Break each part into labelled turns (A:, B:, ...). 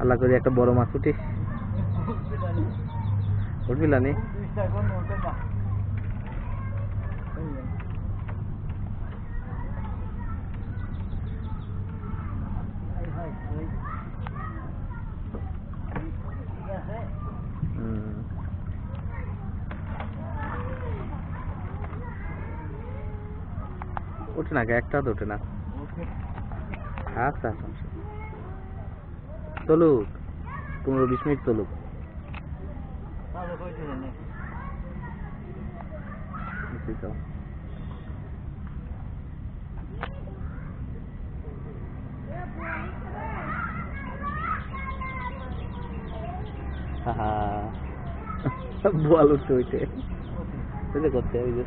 A: আল্লাহ করি একটা বড় মাছ উঠি উঠবি হুম। ওঠে না একটা তো ওঠে না। আচ্ছা আচ্ছা। চলুক পনেরো বিশ মিনিট চলুক বুঝছি তো। আহা। বোয়াল উঠতে উঠে করতে ওই যে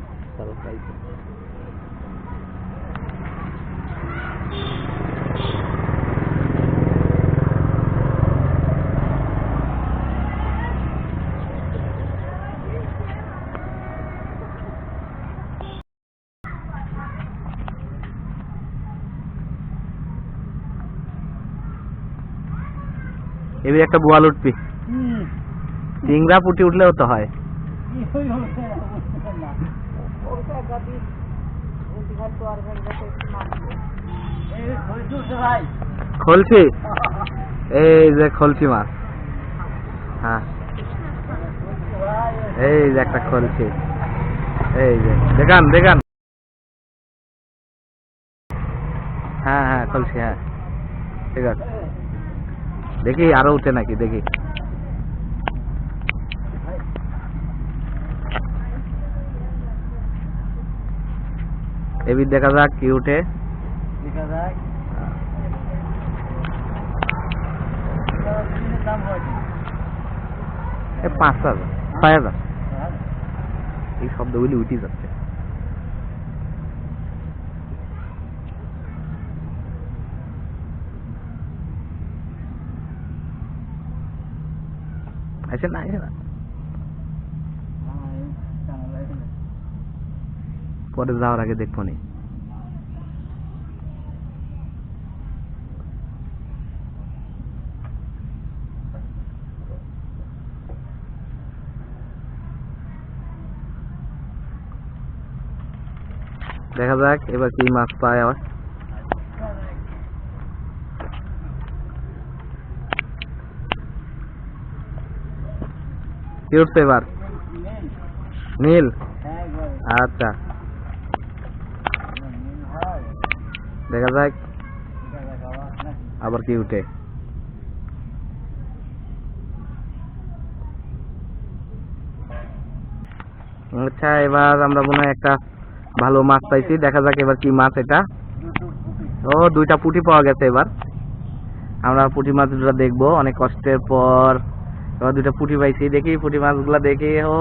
A: এবার একটা বোয়াল উঠবি চিংড়া পুটি উঠলেও তো হয়। খলছি? এই যে খলছি মাছ। হ্যাঁ। এই যে একটা খলছি। এই যে দেখান দেখান। হ্যাঁ হ্যাঁ খলছি হ্যাঁ। ঠিক আছে। দেখি আরও উঠে নাকি দেখি। এবির দেখা যাক কি উঠে। পাঁচ হাজার ছয় হাজার। এই শব্দগুলি উঠে যাচ্ছে। আসে না আসে না। পরে যাওয়ার আগে দেখব নি। দেখা যাক, এবার কি মাছ পায় আবার। উঠছে এবার? নীল? আচ্ছা। দেখা যাক। আবার কি উঠে? আচ্ছা এবার আমরা মনে হয় একটা ভালো মাছ পাইছি। দেখা যাক এবার কি মাছ এটা। ও, দুইটা পুঁটি পাওয়া গেছে এবার। আমরা পুঁটি মাছ দুটো দেখব। অনেক কষ্টের পর দুইটা পুঁটি পাইছি দেখি পুঁটি মাছগুলা দেখি ও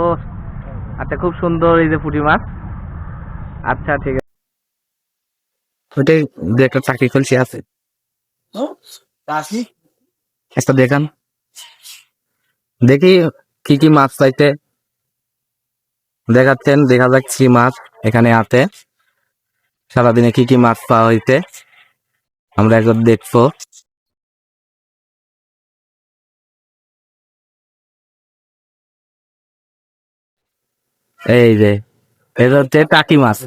A: আচ্ছা খুব সুন্দর এই যে পুঁটি মাছ। আচ্ছা ঠিক আছে। ওইটাই একটা চাকরি খুলছি আছে। একটা দেখান। দেখি কি কি মাছ চাইতে দেখাচ্ছেন দেখা যাক কি মাছ এখানে আছে। সারাদিনে কি কি মাছ পাওয়া হইতে। আমরা একবার দেখব। এই যে এটা হচ্ছে টাকি মাছ।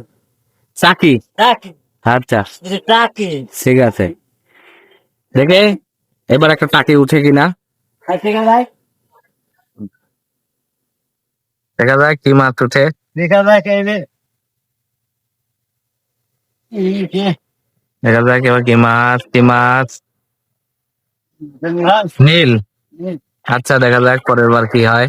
A: চাকি? আচ্ছা। ঠিক আছে। দেখে এবার একটা টাকি উঠে কিনা। দেখা যায়। কি মাছ উঠে। দেখা যাক এবার কি মাছ কি মাছ? নীল। আচ্ছা দেখা যাক পরের বার কি হয়।